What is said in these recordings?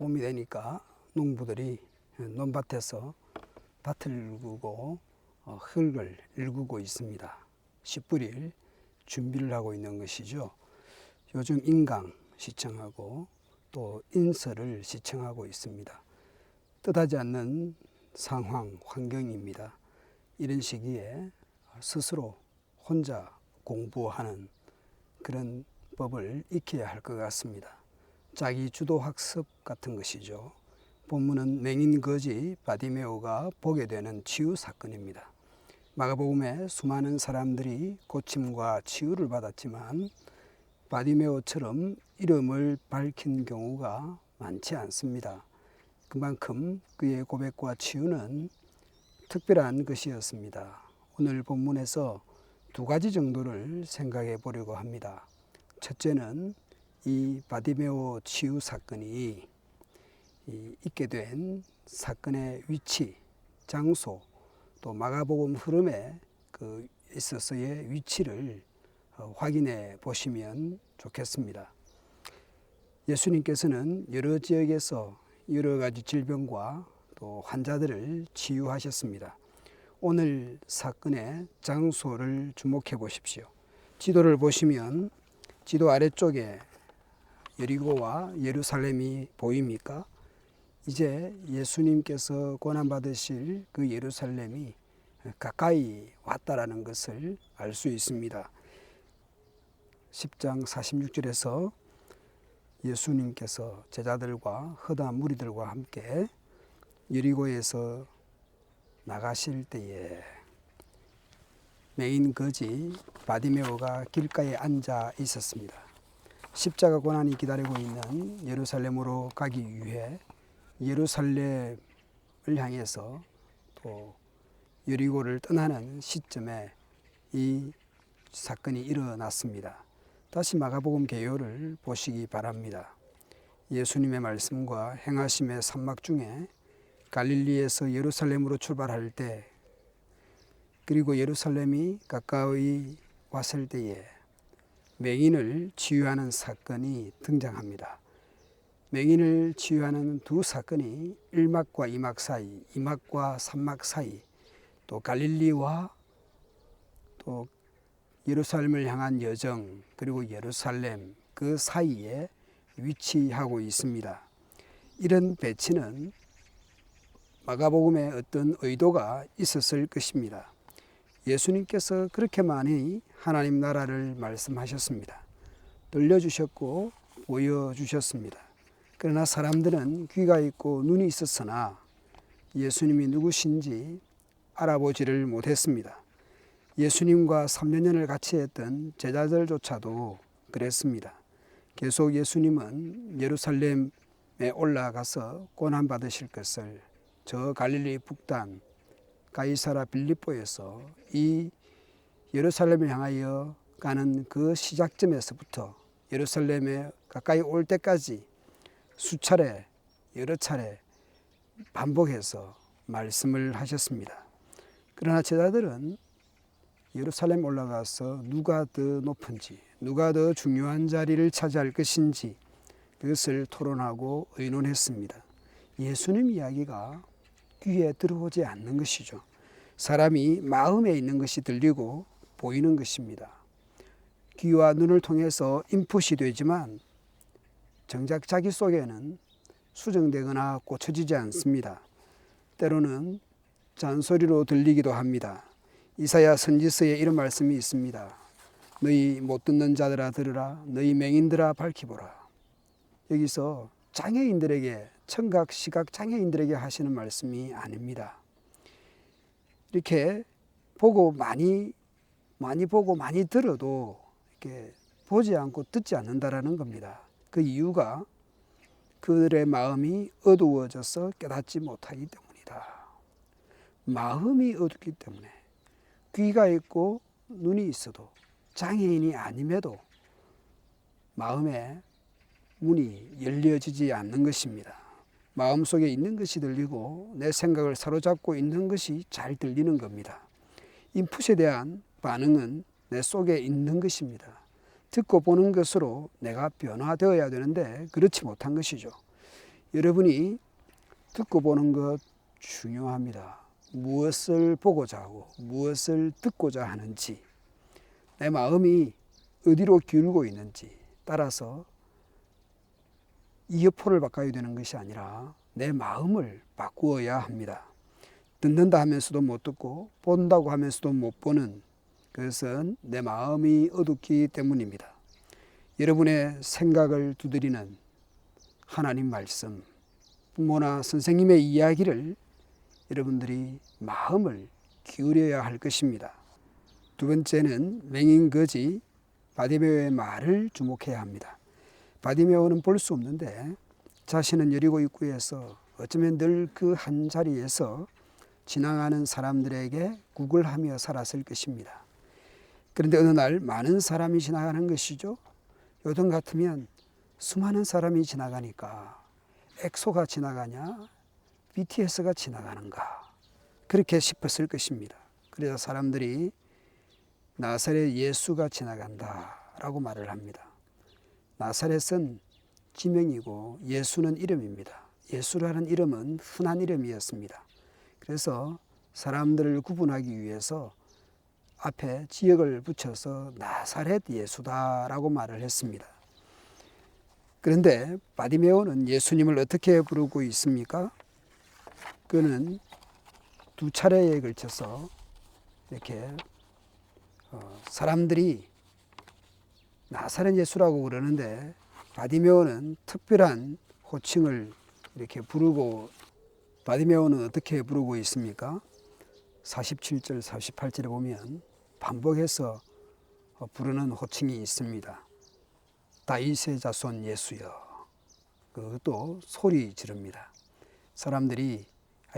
봄이 되니까 농부들이 논밭에서 밭을 일구고 어, 흙을 일구고 있습니다. 씨 뿌릴 준비를 하고 있는 것이죠. 요즘 인강 시청하고 또 인설을 시청하고 있습니다. 뜻하지 않는 상황, 환경입니다. 이런 시기에 스스로 혼자 공부하는 그런 법을 익혀야 할 것 같습니다. 자기 주도 학습 같은 것이죠. 본문은 맹인 거지 바디메오가 보게 되는 치유 사건입니다. 마가복음에 수많은 사람들이 고침과 치유를 받았지만 바디메오처럼 이름을 밝힌 경우가 많지 않습니다. 그만큼 그의 고백과 치유는 특별한 것이었습니다. 오늘 본문에서 두 가지 정도를 생각해 보려고 합니다. 첫째는 이 바디메오 치유 사건이 있게 된 사건의 위치, 장소, 또 마가복음 흐름에 그 있어서의 위치를 어, 확인해 보시면 좋겠습니다. 예수님께서는 여러 지역에서 여러 가지 질병과 또 환자들을 치유하셨습니다. 오늘 사건의 장소를 주목해 보십시오. 지도를 보시면 지도 아래쪽에 여리고와 예루살렘이 보입니까? 이제 예수님께서 고난받으실 그 예루살렘이 가까이 왔다라는 것을 알 수 있습니다. 10장 46절에서 예수님께서 제자들과 허다 무리들과 함께 여리고에서 나가실 때에 메인 거지 바디메오가 길가에 앉아 있었습니다. 십자가 고난이 기다리고 있는 예루살렘으로 가기 위해 예루살렘을 향해서 또 여리고를 떠나는 시점에 이 사건이 일어났습니다. 다시 마가복음 개요를 보시기 바랍니다. 예수님의 말씀과 행하심의 산막 중에 갈릴리에서 예루살렘으로 출발할 때 그리고 예루살렘이 가까이 왔을 때에 맹인을 치유하는 사건이 등장합니다. 맹인을 치유하는 두 사건이 1막과 2막 사이, 2막과 3막 사이, 또 갈릴리와 또 예루살렘을 향한 여정, 그리고 예루살렘 그 사이에 위치하고 있습니다. 이런 배치는 마가복음에 어떤 의도가 있었을 것입니다. 예수님께서 그렇게 많이 하나님 나라를 말씀하셨습니다. 들려주셨고 보여주셨습니다. 그러나 사람들은 귀가 있고 눈이 있었으나 예수님이 누구신지 알아보지를 못했습니다. 예수님과 3년을 같이 했던 제자들조차도 그랬습니다. 계속 예수님은 예루살렘에 올라가서 고난 받으실 것을 저 갈릴리 북단 가이사라 빌립보에서 이 예루살렘을 향하여 가는 그 시작점에서부터 예루살렘에 가까이 올 때까지 수차례, 여러 차례 반복해서 말씀을 하셨습니다. 그러나 제자들은 예루살렘 올라가서 누가 더 높은지, 누가 더 중요한 자리를 차지할 것인지 그것을 토론하고 의논했습니다. 예수님 이야기가 귀에 들어오지 않는 것이죠. 사람이 마음에 있는 것이 들리고 보이는 것입니다. 귀와 눈을 통해서 인풋이 되지만 정작 자기 속에는 수정되거나 꽂혀지지 않습니다. 때로는 잔소리로 들리기도 합니다. 이사야 선지서에 이런 말씀이 있습니다. 너희 못 듣는 자들아 들으라 너희 맹인들아 밝히보라. 여기서 장애인들에게 청각 시각 장애인들에게 하시는 말씀이 아닙니다. 이렇게 보고 많이 많이 보고 많이 들어도 이렇게 보지 않고 듣지 않는다라는 겁니다. 그 이유가 그들의 마음이 어두워져서 깨닫지 못하기 때문이다. 마음이 어둡기 때문에 귀가 있고 눈이 있어도 장애인이 아님에도 마음에 문이 열려지지 않는 것입니다. 마음 속에 있는 것이 들리고 내 생각을 사로잡고 있는 것이 잘 들리는 겁니다. 인풋에 대한 반응은 내 속에 있는 것입니다. 듣고 보는 것으로 내가 변화되어야 되는데 그렇지 못한 것이죠. 여러분이 듣고 보는 것 중요합니다. 무엇을 보고자 하고 무엇을 듣고자 하는지 내 마음이 어디로 기울고 있는지 따라서 이어폰을 바꿔야 되는 것이 아니라 내 마음을 바꾸어야 합니다. 듣는다 하면서도 못 듣고 본다고 하면서도 못 보는 그것은 내 마음이 어둡기 때문입니다. 여러분의 생각을 두드리는 하나님 말씀, 부모나 선생님의 이야기를 여러분들이 마음을 기울여야 할 것입니다. 두 번째는 맹인 거지 바디메오의 말을 주목해야 합니다. 바디메오는 볼 수 없는데 자신은 여리고 입구에서 어쩌면 늘 그 한 자리에서 지나가는 사람들에게 구걸하며 살았을 것입니다. 그런데 어느 날 많은 사람이 지나가는 것이죠. 요즘 같으면 수많은 사람이 지나가니까 엑소가 지나가냐 BTS가 지나가는가 그렇게 싶었을 것입니다. 그래서 사람들이 나사렛 예수가 지나간다라고 말을 합니다. 나사렛은 지명이고 예수는 이름입니다. 예수라는 이름은 흔한 이름이었습니다. 그래서 사람들을 구분하기 위해서 앞에 지역을 붙여서 나사렛 예수다라고 말을 했습니다. 그런데 바디메오는 예수님을 어떻게 부르고 있습니까? 그는 두 차례에 걸쳐서 이렇게 어, 사람들이 나사렛 예수라고 그러는데 바디메오는 특별한 호칭을 이렇게 부르고 바디메오는 어떻게 부르고 있습니까? 47절, 48절에 보면 반복해서 부르는 호칭이 있습니다. 다윗의 자손 예수여. 그것도 소리 지릅니다. 사람들이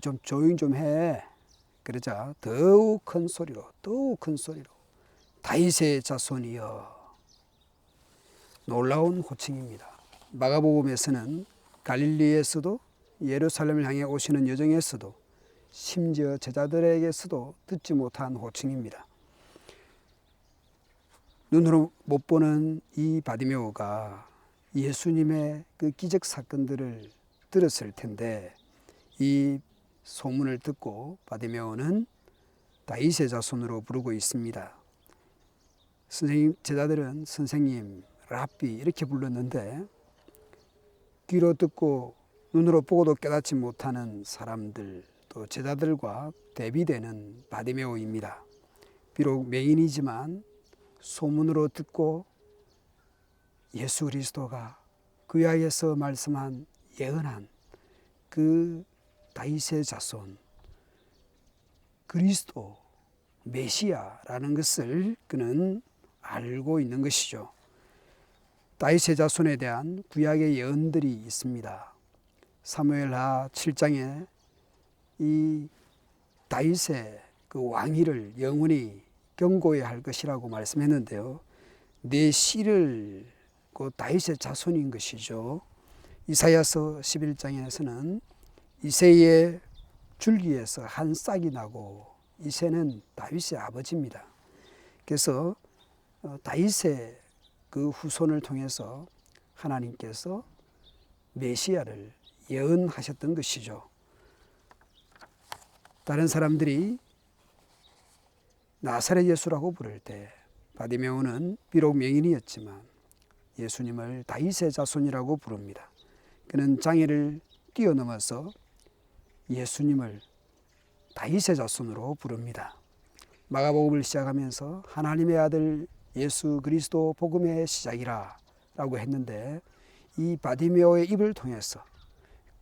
좀 조용 좀 해. 그러자 더욱 큰 소리로, 더욱 큰 소리로 다윗의 자손이여. 놀라운 호칭입니다. 마가복음에서는 갈릴리에서도 예루살렘을 향해 오시는 여정에서도 심지어 제자들에게서도 듣지 못한 호칭입니다. 눈으로 못 보는 이 바디메오가 예수님의 그 기적 사건들을 들었을 텐데 이 소문을 듣고 바디메오는 다윗의 자손으로 부르고 있습니다. 선생님 제자들은 선생님, 랍비 이렇게 불렀는데 귀로 듣고 눈으로 보고도 깨닫지 못하는 사람들 또 제자들과 대비되는 바디메오입니다. 비록 맹인이지만 소문으로 듣고 예수 그리스도가 그야에서 말씀한 예언한 그 다윗의 자손 그리스도 메시아라는 것을 그는 알고 있는 것이죠. 다윗의 자손에 대한 구약의 예언들이 있습니다. 사무엘하 7장에 이 다윗의 그 왕위를 영원히 경고해야 할 것이라고 말씀했는데요. 내 씨를 그 다윗의 자손인 것이죠. 이사야서 11장에서는 이세의 줄기에서 한 싹이 나고 이세는 다윗의 아버지입니다. 그래서 어, 다윗의 그 후손을 통해서 하나님께서 메시아를 예언하셨던 것이죠. 다른 사람들이 나사렛 예수라고 부를 때 바디메오는 비록 명인이었지만 예수님을 다윗의 자손이라고 부릅니다. 그는 장애를 뛰어넘어서 예수님을 다윗의 자손으로 부릅니다. 마가복음을 시작하면서 하나님의 아들 예수 그리스도 복음의 시작이라 라고 했는데 이 바디메오의 입을 통해서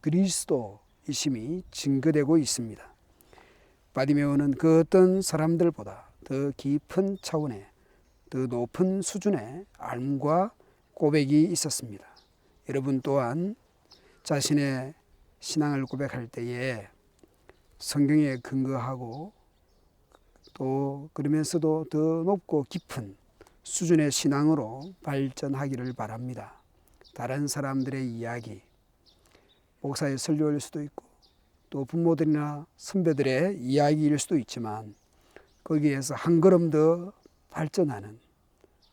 그리스도이심이 증거되고 있습니다. 바디메오는 그 어떤 사람들보다 더 깊은 차원의 더 높은 수준의 알과 고백이 있었습니다. 여러분 또한 자신의 신앙을 고백할 때에 성경에 근거하고 또 그러면서도 더 높고 깊은 수준의 신앙으로 발전하기를 바랍니다. 다른 사람들의 이야기, 목사의 설교일 수도 있고 또 부모들이나 선배들의 이야기일 수도 있지만 거기에서 한 걸음 더 발전하는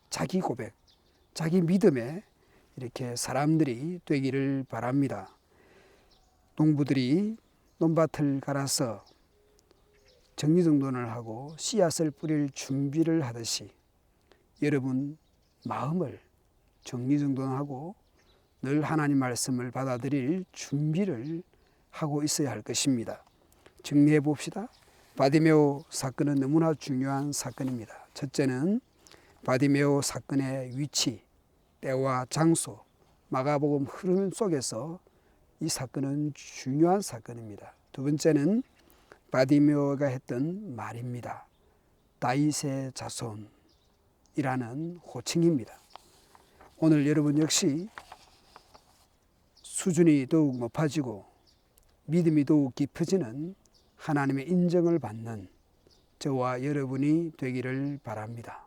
자기 고백, 자기 믿음에 이렇게 사람들이 되기를 바랍니다. 농부들이 논밭을 갈아서 정리정돈을 하고 씨앗을 뿌릴 준비를 하듯이 여러분 마음을 정리정돈하고 늘 하나님 말씀을 받아들일 준비를 하고 있어야 할 것입니다. 정리해 봅시다. 바디메오 사건은 너무나 중요한 사건입니다. 첫째는 바디메오 사건의 위치, 때와 장소, 마가복음 흐름 속에서 이 사건은 중요한 사건입니다. 두 번째는 바디메오가 했던 말입니다. 다윗의 자손이라는 호칭입니다. 오늘 여러분 역시 수준이 더욱 높아지고 믿음이 더욱 깊어지는 하나님의 인정을 받는 저와 여러분이 되기를 바랍니다.